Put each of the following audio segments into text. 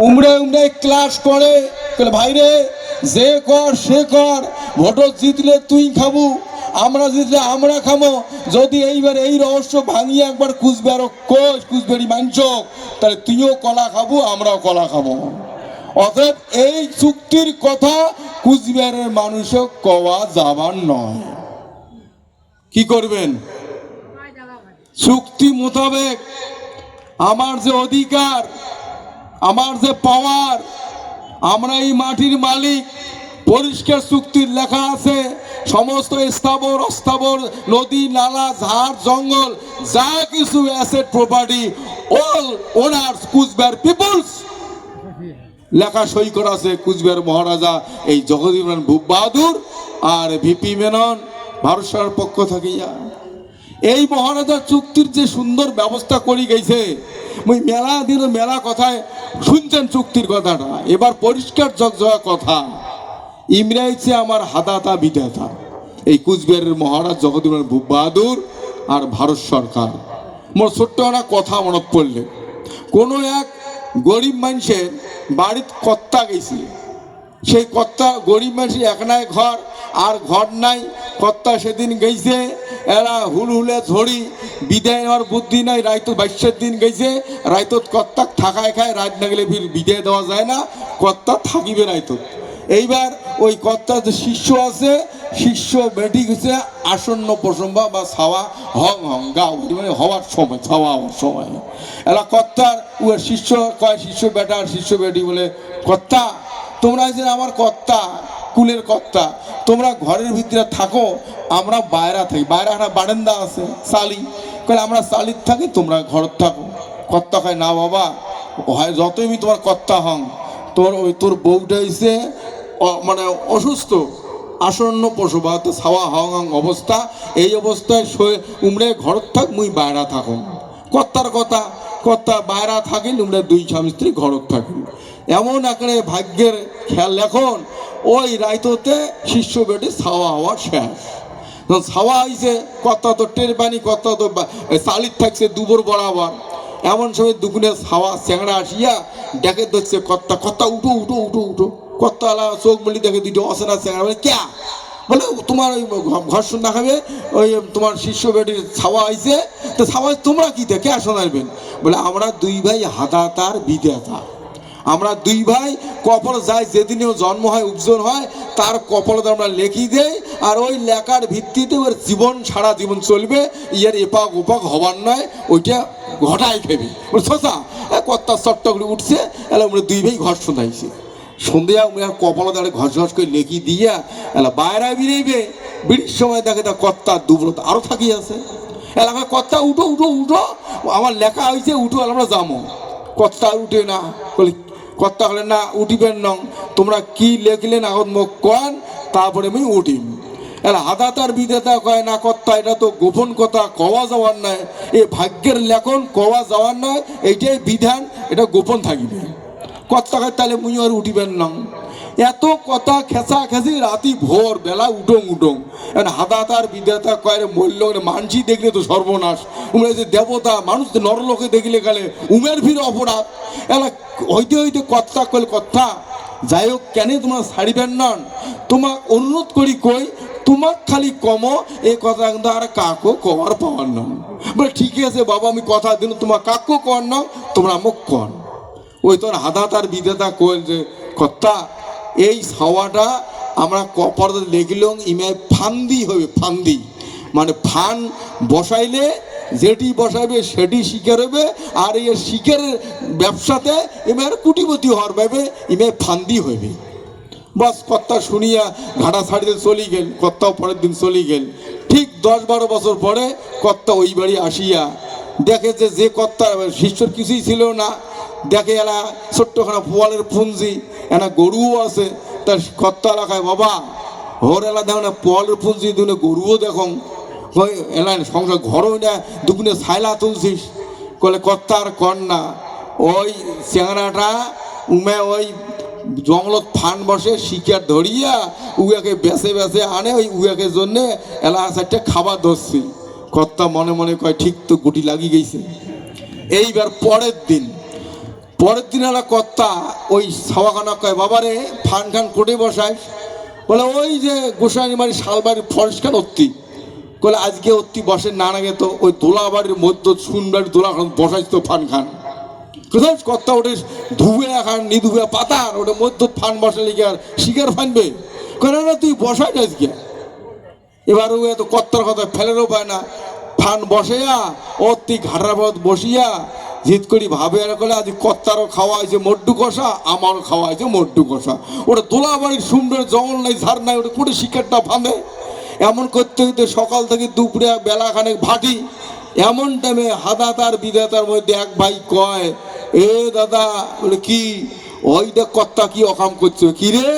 উমড়ে উমড়ে class করে। বলে, ভাই রে যে কর সে কর ভোট জিতলে তুই খাব আমরা জিতলে আমরা খাব যদি এইবার এই রহস্য ভাঙিয়ে একবার কুচবিহার কোচ কুচবিহারি মানছ তাহলে তুইও কলা খাব আমরাও কলা খাব। অতএব এই চুক্তির কথা কুচবিহারের মানুষও কওয়া যাবার নয়। কি করবেন? চুক্তি মোতাবেক আমার যে অধিকার আমার যে পাওয়ার আমরা এই মাটির মালিক, পরিষ্কার চুক্তির লেখা আছে, সমস্ত স্থাবর, অস্থাবর, নদী, নালা, ঝাড়, জঙ্গল, যা কিছু asset property all owners Cooch Behar people's লেখা সই করা আছে কুচবিহার মহারাজা এই জগদীব ভূপ বাহাদুর আর ভিপি মেনন, ভারত সরকার পক্ষ থাকিয়া এই মহারাজা চুক্তির যে সুন্দর ব্যবস্থা করি গেছে ওই মেলা দিন মেলা কথায় শুনছেন চুক্তির কথাটা। এবার পরিষ্কার ঝকঝকা কথা। ইমরাইছে আমার হাদাতা বিধাতা। এই কুচবিহারের মহারাজ জগদীবন ভূপ বাহাদুর আর ভারত সরকার। মোর ছোট্ট একটা কথা মনে পড়লে। কোনো এক গরিব মানুষের বাড়িতে কত্তা গেছিল সেই কর্তা গরিব মানুষের এক নাই ঘর, আর ঘর নাই, কর্তা সেদিন গেছে এরা হুল হুলে ঝড়ি বিদায় নেওয়ার বুদ্ধি নাই রায়ত বাইশের দিন গেছে রায়তত কর্তা থাকায় খায়, রাত না গেলে ফির বিদায় দেওয়া যায় না, কর্তা থাকিবে রায়তত এইবার ওই কর্তার যে শিষ্য আছে, শিষ্য বেটি গেছে, আসন্ন প্রসম্ভা বা ছাওয়া হং হং গাও মানে হওয়ার সময়, ছাওয়া হওয়ার সময়। এরা কর্তার উয়ার শিষ্য কয় শিষ্য বেটা আর শিষ্য বেটি বলে, কর্তা তোমরা যে আমার কর্তা, কুলের কর্তা, তোমরা ঘরের ভিতরে থাকো, আমরা বাইরা থাকি। বাইরে একটা বারান্দা আছে, সালি। কলে আমরা সালির থাকি, তোমরা ঘর থাকো। কর্তা কয়, না বাবা, হয় যতই আমি তোমার কর্তা হং, তোর ওই তোর বউটা হইছে, অ- মানে অসুস্থ। আসন্ন পশুবা তো ছাওয়া হং অবস্থা, এই অবস্থায় উমরে ঘর থাক, মুই বাইরা থাকো কর্তার কথা, কর্তা বাইরা থাকিল, উমরে দুই স্বামী স্ত্রী ঘরত থাকিল এমন একারে ভাগ্যের খেয়াল এখন ওই রায়তোতে শিষ্য বেটি ছাওয়া হওয়া শেষ। ছাওয়া হয়েছে কর্তা তো টের পানি কর্তা তো সালির থাকছে দুপুর বরাবর। এমন সময় দুগুনে ছাওয়া চ্যাংড়া আসিয়া ডেকে ধরছে কর্তা কর্তা উঠো উঠো উঠো উঠো। কর্তা আলা চোখ মিলি দেখে দুটো অসেনা চ্যাংড়া বলে ক্যা বলে, তোমার ওই ঘর শুননা খাবে? ওই তোমার শিষ্য বেটির ছাওয়া হয়েছে তো ছাওয়া তোমরা কি দেখে শোনাবেন বলে, আমরা দুই ভাই হাদাতার বিদেতা আমরা দুই ভাই, কপাল যায় যেদিনেও জন্ম হয় উপজন হয়, তার কপালতে আমরা লেখি দেই, আর ওই লেখার ভিত্তিতে ওর জীবন সারা জীবন চলবে, ইয়ার এপাক ওপাক হবার নয়, ওইটা ঘটাই বলে শশা কর্তা চট্টগুলি উঠছে, এলা আমরা দুই ভাই ঘর শোনাইছে সন্ধ্যা উমিয়ার কপালে দাঁড়ে ঘস ঘস করে লেখি দিয়া, এলা বাইরে বেরিয়েবে বিড়ির সময় দেখে তা কর্তা দুব্রত আরও থাকি আছে এলাকায় কর্তা উঠো উঠো উঠো। আমার লেখা হয়েছে উঠো আমরা যাব কর্তা উঠে না। বলি কর্তা হলেন না, উঠিবেন নং। তোমরা কি লেখলেন আগত মুখ কন তারপরে আমি উঠিম। এলা হাদাতার বিধাতা কয়, না কর্তা, এটা তো গোপন কথা, কওয়া যাওয়ার নয়। এ ভাগ্যের লেখন, কওয়া যাওয়ার নয়, এইটাই বিধান, এটা গোপন থাকিবে। কর্তা কয়, তাহলে মুই আর উঠিবেন না। এত কথা খেঁচা খেঁচি রাতি ভোর বেলা উঠং উঠং এখন হাদাতার বিধাতা কয় রে মূল্য মানসি দেখলে তো সর্বনাশ। উমরা যে দেবতা, মানুষ নরলোকে দেখলে গেলে উমের ভিড় অপরাধ। এলা হইতে হইতে কথা কল কথা যাই হোক কেন তোমার ছাড়িবেন নন তোমাক অনুরোধ করি কই, তোমাক খালি কম এই কথা কিন্তু আর কাকো কবার পাওয়ার নন বলে ঠিকই আছে বাবা, আমি কথা দিন তোমার কাকো কর নন তোমরা মুখ কন ওই তোর হাদাতার বিধাতা কইল যে কর্তা এই ছাওয়াটা আমরা কপার লেগিলং ইমে ফান্দি হবে, ফান্দি। মানে ফান বসাইলে, যেটি বসাবে সেটি শিকার হবে, আর এই শিকারের ব্যবসাতে এবার কুটিপতি হওয়ার ভাবে ইমে ফান্দি হইবে। বাস কর্তা শুনিয়া ঘাটা ছাড়িতে চলি গেল কর্তাও পরের দিন চলি গেল। ঠিক দশ বারো বছর পরে কর্তা ওই বাড়ি আসিয়া দেখে যে যে কর্তা শিষ্যর কিছুই ছিল না। দেখে এলা ছোট্টখানা পোয়ালের পুঞ্জি এনা গরুও আছে, তার কর্তা এলাকায় বাবা, হোর এলা দেখো না পোয়ালের পুঞ্জি দুনে গরুও দেখো। এলা সংসার ঘরও না, দুগুনে ছাইলা তুলছিস। কলে কর্তা আর কর না, ওই চেংড়াটা উমে ওই জঙ্গলত ফান বসে, শিকার ধরিয়া উয়াকে বেছে বেছে আনে, ওই উয়াকে জন্যে এলা চারটে খাবার ধরছি। কর্তা মনে মনে কয়, ঠিক তো গুটি লাগি গেছে এইবার পরের দিন পরের দিন একটা কর্তা ওই ছাওয়াখানা কয়, বাবারে, ফান খান কোটে বসায় বলে, ওই যে গোসাইনি বাড়ি শালবাড়ির ফরেস্ট খান অত্তি বলে আজকে অত্তি বসে না না তো ওই দোলা বাড়ির মধ্যে সুনবাড়ির দোলা খান বসাইছ তো ফান খান কোথাও কর্তা ওটা ধুবে খান নিধুবে পাতার, ওটা মধ্য ফান বসালে কি আর শিকার ফানবে? কেন তুই বসাই আজকে। এবার ও এত কর্তার কথা ফেলেরও পায় না। ফান বসেয়া, অতি ঘাটার পথ বসিয়া, জিত করি ভাবে আর আজ কত্তারও খাওয়া হয়েছে মড্ডু কষা, আমারও খাওয়া হয়েছে মড্ডু কষা। ওটা দোলা বাড়ির সুন্দর জঙ্গল নাই, ঝাড় নাই, ওটা কোটে শিকারটা ফাঁদে। এমন করতে করতে সকাল থেকে দুপুরে বেলা খানেক ভাটি। এমন টাইমে হাদাতার বিধাতার মধ্যে এক ভাই কয়, এ দাদা, বলে কি, ওইটা কর্তা কি অকাম করছে? কি রে?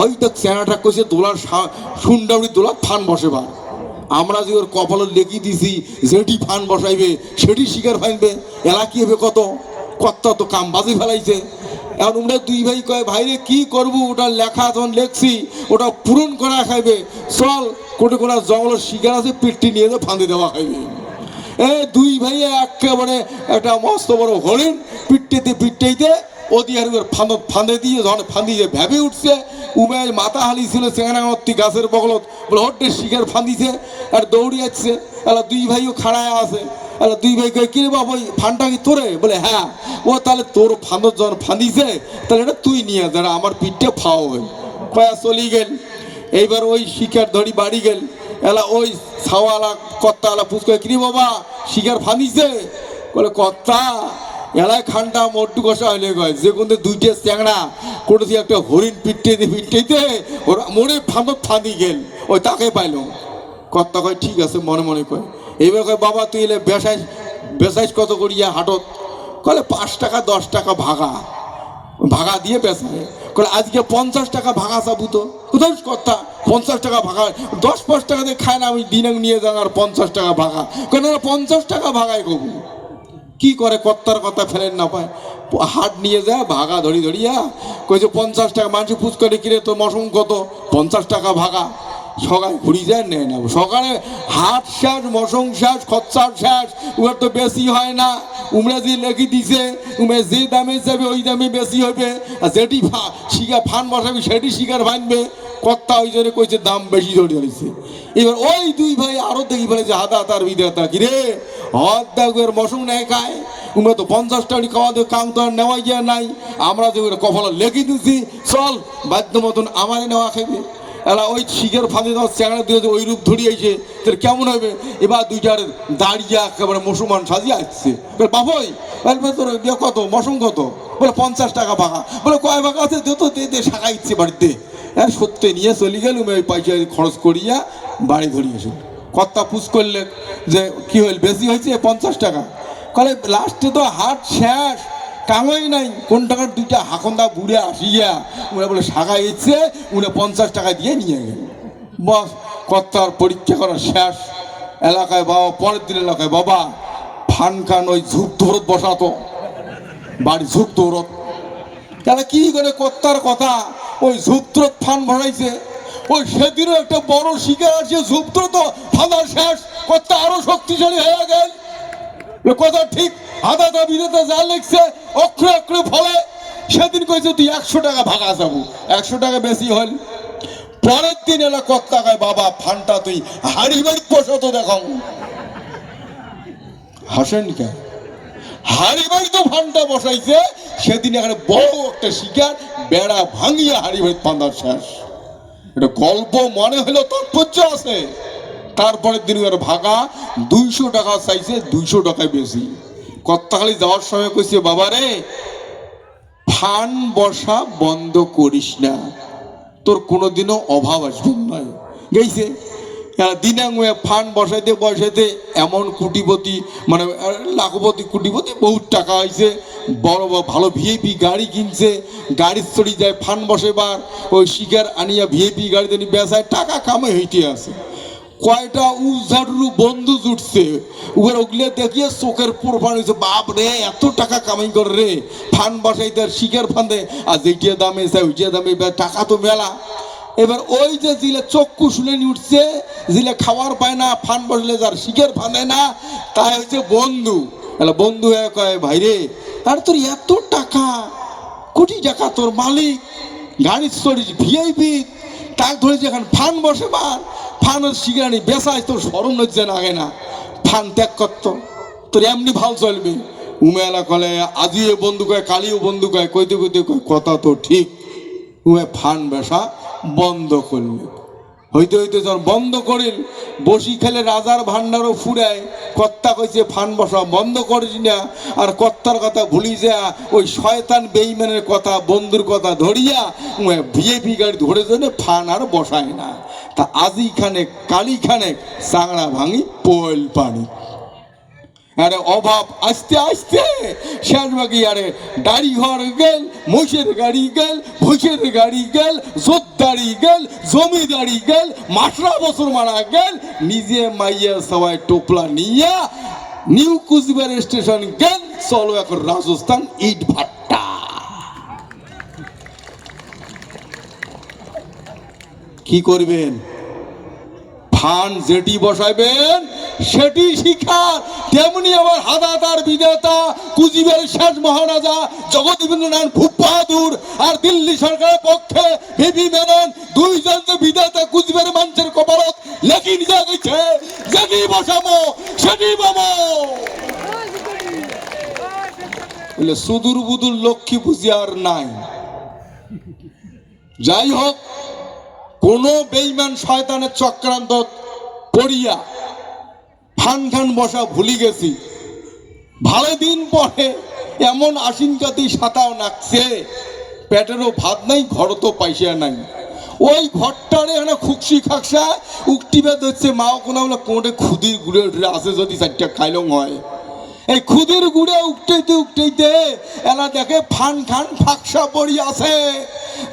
ওইটা চেনাটা করছে দোলার সুন্ডাউড়ি দোলার থান বসে বার আমরা যে ওর কপালে লেখি দিছি, যেটি ফান বসাইবে, সেটি শিকার ফাইনবে এলা কি হবে কত? কর্তা তো কাম বাজি ফেলাইছে। এখন আমরা দুই ভাই কয়, ভাইরে, কি করব? ওটা লেখা যখন লেখছি, ওটা পূরণ করা খাইবে। চল, কোটে কোনা জঙ্গলের শিকার আছে, পেটটি নিয়ে ফাঁদে দেওয়া খাইবে। এ দুই ভাই একেবারে একটা মস্ত বড় হরিণ পিটতেতে পিটতেইতে ওদিকে ফাঁদ ফাঁদে দিয়ে যখন ফাঁদিয়ে ভেবে উঠছে, উমেশ মাথা হালি ছিল সেখানে অতি গাছের বগলত বলে হট্টে শিকার ফাঁদিছে আর দৌড়ি যাচ্ছে, এলা দুই ভাইও খাড়ায় আছে, এলা দুই ভাই কয়, কিরে বাবা, ওই ফানটা কি তোরে? বলে হ্যাঁ। ও, তাহলে তোর ফাঁদর যখন ফাঁদিছে তাহলে এটা তুই নিয়ে যারা আমার পিঠটা ফাও হয়ে কয়া চলি গেল। এইবার ওই শিকার ধরি বাড়ি গেল। এলা ওই ছাওয়ালা কর্তা এলা পুষ্কর কিরে বাবা শিকার ফাঁদিছে বলে, কর্তা এলায় খানটা মোট্টু কষা হইলে কয়। যে কোনতে দুইটা চ্যাংড়া, কোনো একটা হরিণ পিটতে পিটতে ওরা মনে ফাঁদত ফাঁদি গেল। ওই তাকে পাইল। কর্তা কয়, ঠিক আছে, মনে মনে কয়। এইবার কয়, বাবা, তুই এলে বেসাইস বেসাইস কত করিয়া হাটত? কলে, পাঁচ টাকা, দশ টাকা ভাগা। ভাগা দিয়ে বেসায়। কলে, আজকে পঞ্চাশ টাকা ভাগা চাবু তো। কোথাও কথা পঞ্চাশ টাকা ভাগা। দশ, পাঁচ টাকা দিয়ে খায় না, আমি দিনাং নিয়ে যান আর পঞ্চাশ টাকা ভাগা। কেন পঞ্চাশ টাকা ভাগায় কবু। কি করে কর্তার কথা ফেলেন না পায়? হাট নিয়ে যায় ভাগা ধরি ধরিয়া কইছে পঞ্চাশ টাকা মানুষ পুজ করে কিরে, তোর মশম কত? পঞ্চাশ টাকা ভাগা। সকালে ঘুরি যায়, নেয় না। সকালে হাট শেষ মশং শেষ খরচার শেষ উহার তো বেশি হয় না। উমরা যে লেখি দিছে, উমরা যে দামে যাবে ওই দামে বেশি হবে আর যেটি ফা- শিকা ফান বসাবে, সেটি শিকার ভাঙবে কর্তা ওই জন্য কইছে, দাম বেশি ধরে ধরেছে এবার ওই দুই ভাই আরও দেখি ফেলেছে হাতা তার বিদাতা কি রে? হদ দেখবের মশং নেয় খায়। উমরা তো পঞ্চাশ টাকা খাওয়া দিয়ে কাম তো আর নেওয়াই যায় নাই। আমরা যে কপালে লেগে দিছি, চল, বাধ্য মতন আমারে নেওয়া খাইবে। এলা ওই শিখের ফাঁদে তোমার চ্যাংড়া দিয়ে ওই রূপ ধরিয়েছে তোর কেমন হবে এবার দুইটার দাঁড়িয়ে একেবারে মুসলমান সাজিয়ে আসছে। বাবই তোর কত? মশম কত? বলে, পঞ্চাশ টাকা ভাগা বলে, কয় ভাগা আছে? দে তো দে দে, শাখা ইচ্ছে বাড়িতে। হ্যাঁ সত্যি নিয়ে চলে গেলুম ওই পয়সা খরচ করিয়া বাড়ি ধরিয়েছে কর্তা পুষ করলেন যে, কি হইল, বেশি হয়েছে? পঞ্চাশ টাকা? কলে, লাস্টে তো হাট শেষ কামাই নাই। কোন টাকার দুইটা হাকন্দা বুড়ে আসিয়া? উনি বলে, শাখা ইচ্ছে উনি পঞ্চাশ টাকা দিয়ে নিয়ে গেল। বস, কর্তার পরীক্ষা করা শেষ। এলাকায় বাবা, পরের দিন এলাকায় বাবা, ফান খান ওই ঝুঁক দৌড়ত বসাতো। বাড়ি ঝুঁক দৌড়ত তাহলে কি করে কর্তার কথা? ওই ঝুপত্রত ফান ভরাইছে ওই সেদিনও একটা বড় শিকার আছে ঝুপত্র তো ফাঁদার শেষ কর্তা আরও শক্তিশালী হয়ে গেল। কথা ঠিক আদাতা বিদাতা যা লিখছে, অক্ষরে অক্ষরে ফলে। সেদিন কইছে, তুই একশো টাকা ভাগা যাব, একশো টাকা বেশি হল পরের দিন এলা কত কয় বাবা, ফানটা তুই হাড়ি বাড়ি বসাতো দেখো। হাসেন কেন হাড়ি তো ফানটা বসাইছে, সেদিন এখানে বড় একটা শিকার বেড়া ভাঙিয়া হাড়ি বাড়ি পান্দার শেষ। এটা গল্প মনে হলো তাৎপর্য আছে। তারপরের দিন ওর ভাগা দুইশো টাকা চাইছে, দুইশো টাকায় বেশি। কত্তাখালি যাওয়ার সময় কইছে, বাবা রে ফান বসা বন্ধ করিস না। তোর কোনোদিনও অভাব আসবে নয় গেছে দিনাঙ্গে ফান বসাইতে বসাইতে এমন কুটিপতি মানে লাখপতি কুটিপতি বহুত টাকা হয়েছে বড় বড় ভালো ভিআইপি গাড়ি কিনছে, গাড়ির চড়ি যায় ফান বসেবার ওই শিকার আনিয়া ভিআইপি গাড়িতে বেসায় টাকা কামে হইতে আছে। কয়টা উজাড়ু বন্ধু জুটছে। উবার ওগুলো দেখিয়ে চোখের পোরফান হয়েছে বাপ রে, এত টাকা কামাই করে রে। ফান বসাইতে আর শিকার ফান্দে আর যেটিয়া দামে ওইটিয়া দামে টাকা তো মেলা। এবার ওই যে জিলে চক্ষু শুনে উঠছে, জিলে খাওয়ার পায় না, ফান বসলে যার শিখের ফাঁদে না, তাই হচ্ছে বন্ধু। বন্ধু হয়ে কয় ভাই রে আর তোর এত টাকা, কোটি টাকা তোর মালিক, গাড়ির চড়িস ভিআইপি তাক ধরে যেখানে ফান বসে বার, ফানের শিগানি বেসায় তোর সরম লজ্জা লাগে না। ফান ত্যাগ করত তোর এমনি ভালো চলবে। উমেলা কলে, আজিও বন্ধু কয়, কালিও বন্ধু কয়, কইতে কইতে কয়, কথা তো ঠিক। উমে ফান বেসা বন্ধ করলে হইতে হইতে যখন বন্ধ করিল বসি খেলে রাজার ভান্ডারও ফুরায়। কর্তা কইছে, ফান বসা বন্ধ করিস না। আর কর্তার কথা ভুলি যা, ওই শয়তান বেইমানের কথা, বন্ধুর কথা ধরিয়া ভিএপি গাড়ি ধরে ধরে ফান আর বসায় না। তা আজি খানে কালি খানে চাংড়া ভাঙি পোল পানি আরে অভাব, আস্তে আস্তে। শেষ আরে গাড়ি ঘর গেল, মোষের গাড়ি গেল, ভুষের গাড়ি গেল, জোরদারি গেল, জমিদারি গেল, মাসরা বছর মারা গেল, নিজে মাইয়া সবাই টোপলা নিয়া নিউ কুচবিহার স্টেশন গেল, চলো এখন রাজস্থান ইট ভাট্টা। কি করবেন? ফান যেটি বসাইবেন সেটি শিক্ষা তেমনি আমার হাদাতার বিধাতা কুচবিহারের শেষ মহারাজা জগদীন্দ্রনাথ ভূপ বাহাদুর আর দিল্লি সরকারের পক্ষে ভিভি মেনন, দুইজন বিধাতা কুচবিহারের মানুষের কপালত লেখি নিজে গেছে যেটি বসাবো সেটি বলে, সুদূর বুদুর লক্ষ্মী নাই। যাই হোক, কোন বেইমান শয়তানের চক্রান্ত পড়িয়া ফান খান বসা ভুলি গেছি। ভালো দিন পরে এমন আশিন কাতি সাতাও নাকছে। পেটেরও ভাত নাই, ঘরও তো পয়সা নাই। ওই ঘরটারে এখানে খুকসি খাকসা, উকটি বেদ হচ্ছে মাও কোনো বলে কোনটা খুদির গুড়ে উঠে আছে যদি চারটা খাইলং হয়। এই খুদের গুড়ে উঠতেইতে উঠতেইতে এলা দেখে ফান খান ফাকসা পড়ি আছে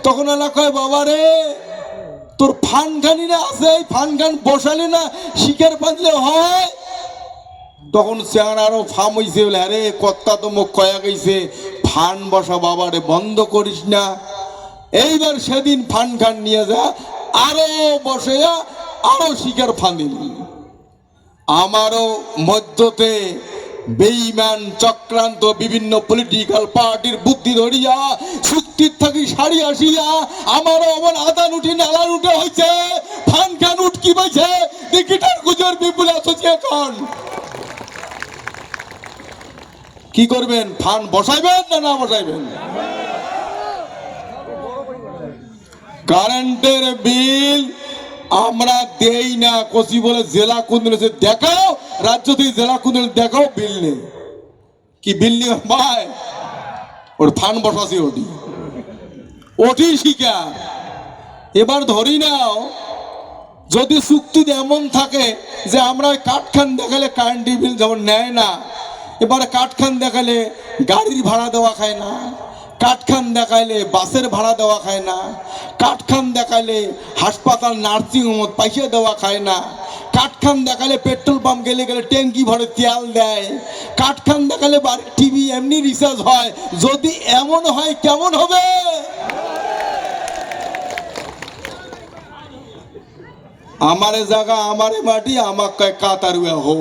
তখন এলা কয় বাবা রে তোর ফান খানিরা আছে, এই ফান খান বসালে না, শিকার বাঁধলে হয়। তখন চেয়ার আরও ফার্ম হইছে বলে, আরে কর্তা তো মুখ কয়া গেছে, ফান বসা বাবারে বন্ধ করিস না। এইবার সেদিন ফান খান নিয়ে যা, আরও বসে আরও শিকার ফাঁদিল। আমারও মধ্যতে বেইমান চক্রান্ত বিভিন্ন পলিটিক্যাল পার্টির বুদ্ধি ধরিয়া চুক্তির থাকি সারি আসিয়া, আমার আদান উঠি নালার উঠে হয়েছে ফান খান উঠকি পাইছে গুজর অ্যাসোসিয়েশন কি করবেন? ফান বসাইবেন না না বসাইবেন? কারেন্টের বিল আমরা দেই না, কচি বলে জেলা কুন্দল দেখাও রাজ্য থেকে জেলা কুন্দল দেখাও বিল নেই। কি বিল নেই ভাই ওর থান বসাছি ওটি। ওটি শিকা এবার ধরি নাও, যদি চুক্তিতে এমন থাকে যে আমরা কাঠখান দেখালে কারেন্ট বিল যেমন নেয় না, এবার কাঠখান দেখালে গাড়ির ভাড়া দেওয়া খায় না, কাঠখান দেখাইলে বাসের ভাড়া দেওয়া খায় না, কাঠখান দেখাইলে হাসপাতাল নার্সিং হোম পয়সা দেওয়া খায় না কাঠখান দেখালে পেট্রোল পাম্প গেলে গেলে ট্যাঙ্কি ভরে তেল দেয়। কাঠখান দেখালে টিভি এমনি রিচার্জ হয়। যদি এমন হয়, কেমন হবে? আমারে জায়গা আমারে মাটি, আমাকে কাতারুয়া হো